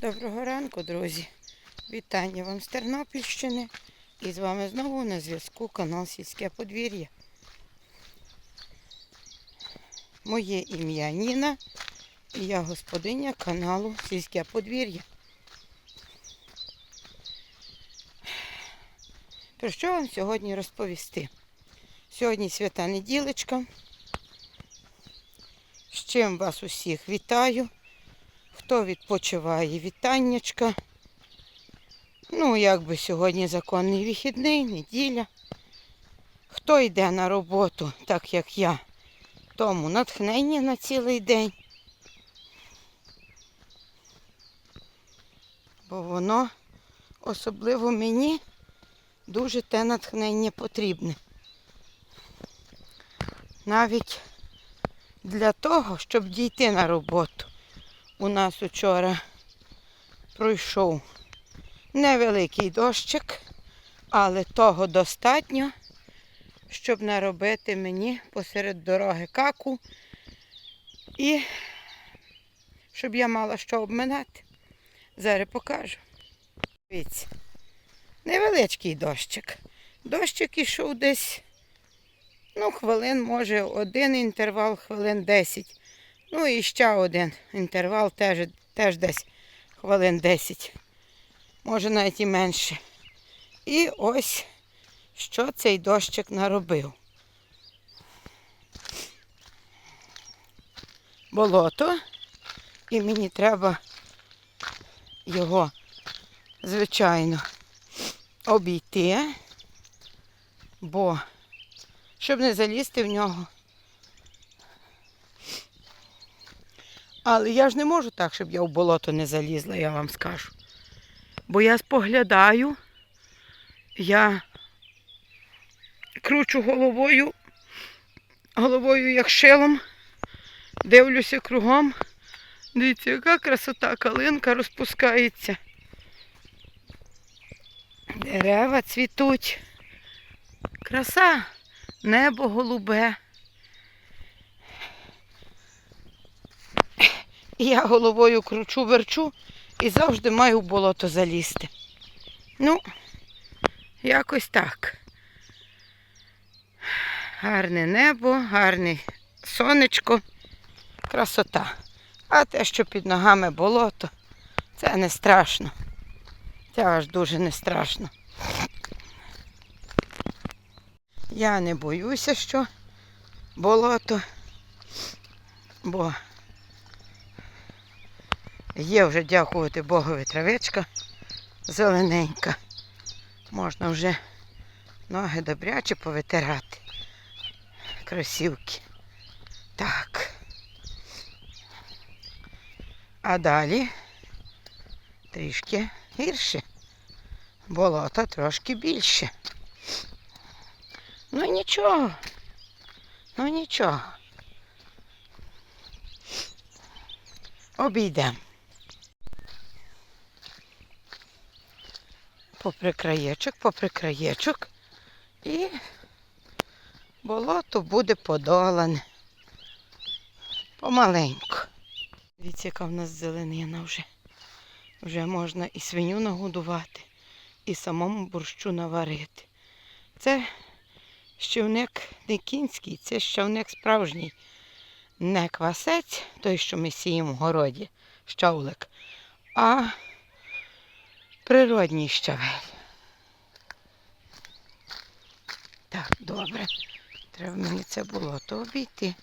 Доброго ранку, друзі. Вітання вам з Тернопільщини. І з вами знову на зв'язку канал Сільське подвір'я. Моє ім'я Ніна і я господиня каналу Сільське подвір'я. Про що вам сьогодні розповісти? Сьогодні свята неділечка. З чим вас усіх вітаю. Хто відпочиває вітаннячка. Ну, якби сьогодні законний вихідний, неділя. Хто йде на роботу, так як я, тому натхнення на цілий день. Бо воно, особливо мені, дуже те натхнення потрібне. Навіть для того, щоб дійти на роботу. У нас учора пройшов невеликий дощик, але того достатньо, щоб наробити мені посеред дороги каку і щоб я мала що обминати. Зараз покажу. Дивіться, невеличкий дощик. Дощик ішов десь, ну, хвилин, може, один інтервал, хвилин 10. Ну і ще один інтервал теж, теж десь хвилин 10. Може навіть і менше. І ось що цей дощик наробив. Болото. І мені треба його, звичайно, обійти, бо щоб не залізти в нього. Але я ж не можу так, щоб я в болото не залізла, я вам скажу. Бо я споглядаю, я кручу головою, головою як шилом, дивлюся кругом. Дивіться, яка красота, калинка розпускається. Дерева цвітуть. Краса, небо голубе. Я головою кручу, верчу і завжди маю в болото залізти. Ну, якось так. Гарне небо, гарне сонечко, красота. А те, що під ногами болото, це не страшно. Це аж дуже не страшно. Я не боюся, що болото, бо Є вже, дякувати Богові, травичка зелененька. Можна вже ноги добряче повитирати. Кросівки. Так. А далі трішки гірше. Болото трошки більше. Ну нічого. Ну нічого. Обійдемо. Попри краєчок, попри краєчок. І болото буде подолане. Помаленьку. Дивіться, яка в нас зеленина вже. Вже можна і свиню нагодувати, і самому борщу наварити. Це щавник не кінський, це щавник справжній. Не квасець, той, що ми сіємо в городі, щавлик, а природній щавель. Так, добре. Треба мені це болото обійти.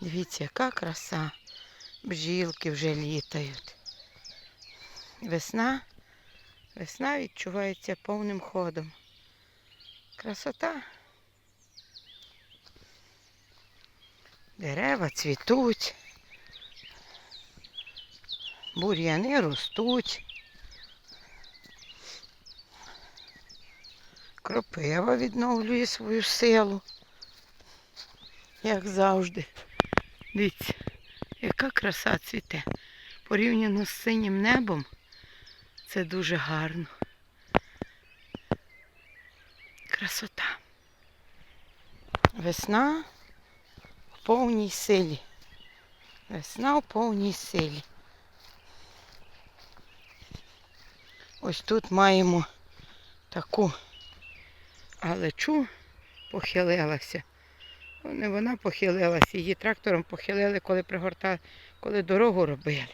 Дивіться, яка краса. Бджілки вже літають. Весна. Весна відчувається повним ходом. Красота. Дерева цвітуть. Бур'яни ростуть. Кропива відновлює свою силу. Як завжди. Дивіться, яка краса цвіте. Порівняно з синім небом це дуже гарно. Красота. Весна в повній силі. Весна в повній силі. Ось тут маємо таку галичу похилилася. Ну, Не вона похилилася, її трактором похилили, коли пригортали, коли дорогу робили.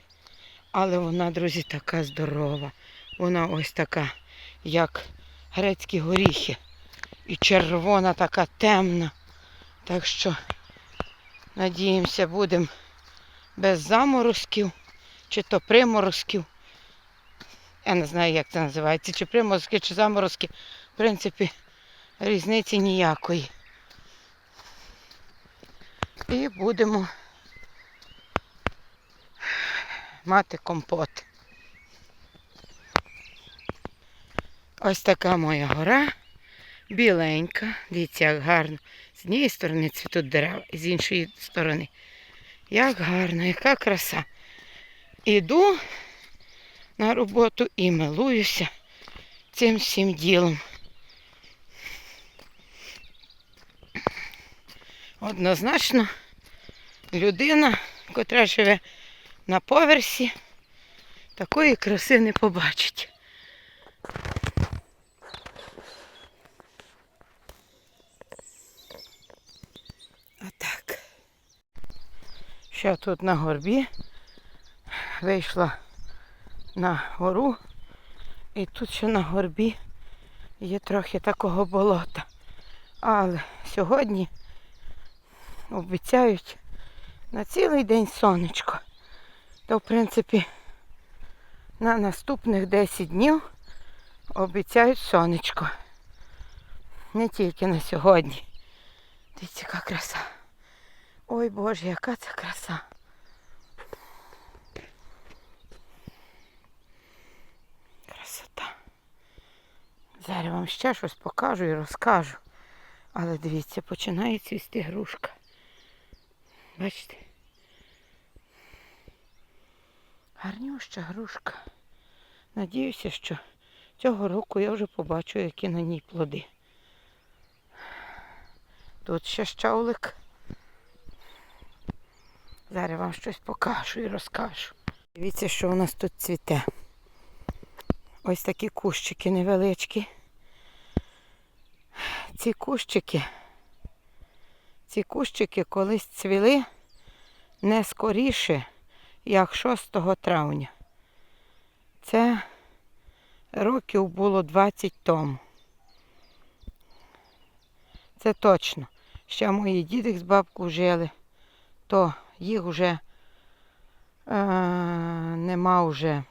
Але вона, друзі, така здорова. Вона ось така, як грецькі горіхи. І червона така темна. Так що, надіємося, будемо без заморозків, чи то приморозків. Я не знаю, як це називається, чи приморозки, чи заморозки. В принципі, різниці ніякої. І будемо мати компот. Ось така моя гора. Біленька. Дивіться, як гарно. З однієї сторони цвітуть дерева, і з іншої сторони. Як гарно, яка краса. Іду на роботу і милуюся цим всім ділом. Однозначно, людина, котра живе на поверсі, такої краси не побачить. Отак. Ще тут на горбі вийшла на гору, і тут ще на горбі є трохи такого болота. Але сьогодні обіцяють на цілий день сонечко. То, в принципі, на наступних 10 днів обіцяють сонечко. Не тільки на сьогодні. Дивіться, яка краса. Ой Боже, яка це краса. Красота. Зараз вам ще щось покажу і розкажу. Але дивіться, починає цвісти грушка. Бачите? Гарнюща грушка. Надіюся, що цього року я вже побачу, які на ній плоди. Тут ще щавлик. Зараз вам щось покажу і розкажу. Дивіться, що у нас тут цвіте. Ось такі кущики невеличкі. Ці кущики, ці кущики колись цвіли не скоріше, як 6 травня. Це років було 20 тому. Це точно. Ще мої діди з бабкою жили, то їх вже е, нема вже.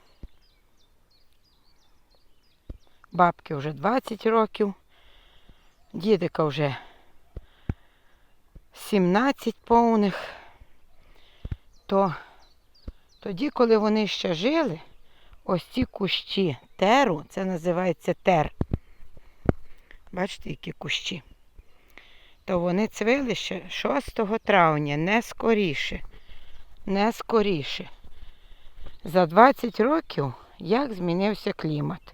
Бабки вже 20 років, дідика вже 17 повних. То тоді, коли вони ще жили, ось ці кущі теру, це називається тер. Бачите, які кущі? То вони цвили ще 6 травня, не скоріше. Не скоріше. За 20 років як змінився клімат.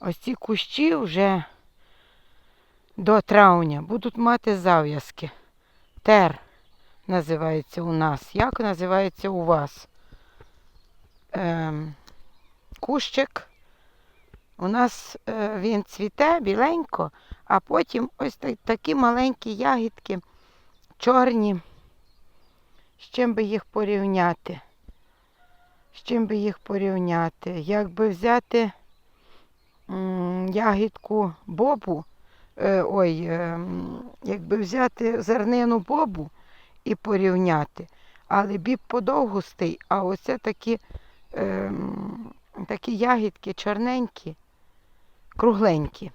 Ось ці кущі вже до травня будуть мати зав'язки. Тер називається у нас. Як називається у вас? Ем, кущик. У нас е, він цвіте біленько, а потім ось так, такі маленькі ягідки, чорні. З чим би їх порівняти? З чим би їх порівняти? Якби взяти ягідку бобу, ой, е, якби взяти зернину бобу і порівняти, але біб подовгустий, а оце такі, е, такі ягідки чорненькі, кругленькі.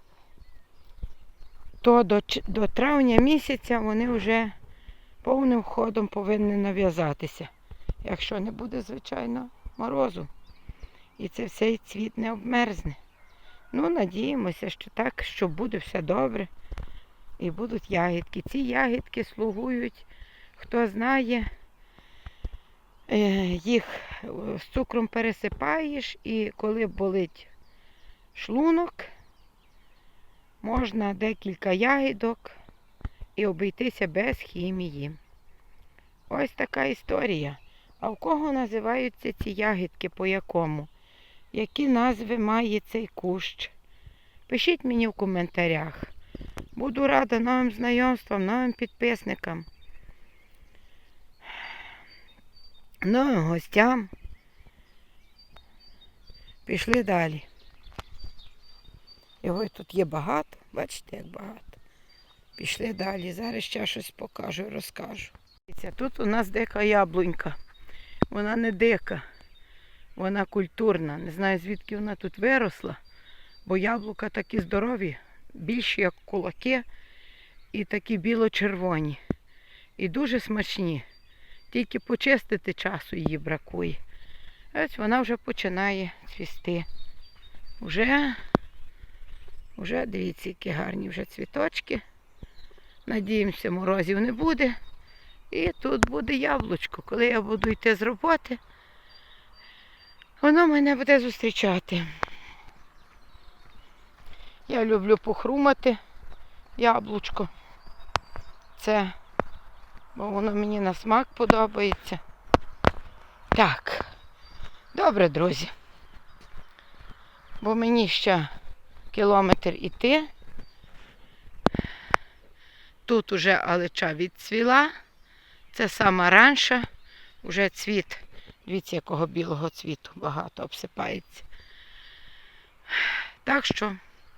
То до, до травня місяця вони вже повним ходом повинні нав'язатися, якщо не буде, звичайно, морозу. І це все цвіт не обмерзне. Ну, надіємося, що так, що буде все добре. І будуть ягідки. Ці ягідки слугують, хто знає, е, їх е, з цукром пересипаєш, і коли болить шлунок, можна декілька ягідок і обійтися без хімії. Ось така історія. А в кого називаються ці ягідки по якому? Які назви має цей кущ. Пишіть мені в коментарях. Буду рада новим знайомствам, новим підписникам, новим гостям. Пішли далі. Його тут є багато, бачите, як багато. Пішли далі. Зараз ще щось покажу, розкажу. Тут у нас дика яблунька. Вона не дика, вона культурна. Не знаю, звідки вона тут виросла, бо яблука такі здорові, більші, як кулаки, і такі біло-червоні. І дуже смачні. Тільки почистити часу її бракує. Ось вона вже починає цвісти. Уже, уже дивіться, які гарні вже цвіточки. Надіємося, морозів не буде. І тут буде яблучко. Коли я буду йти з роботи, воно мене буде зустрічати. Я люблю похрумати яблучко. Це, бо воно мені на смак подобається. Так, добре, друзі. Бо мені ще кілометр іти. Тут уже алеча відцвіла. Це сама ранша, вже цвіт. Дивіться, якого білого цвіту багато обсипається. Так що,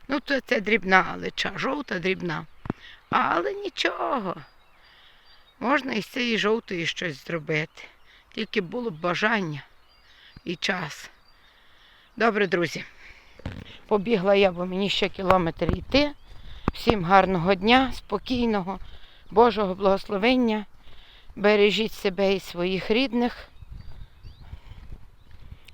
ну то це дрібна алеча, жовта дрібна. Але нічого. Можна із цієї жовтої щось зробити. Тільки було б бажання і час. Добре, друзі. Побігла я, бо мені ще кілометр йти. Всім гарного дня, спокійного, Божого благословення. Бережіть себе і своїх рідних.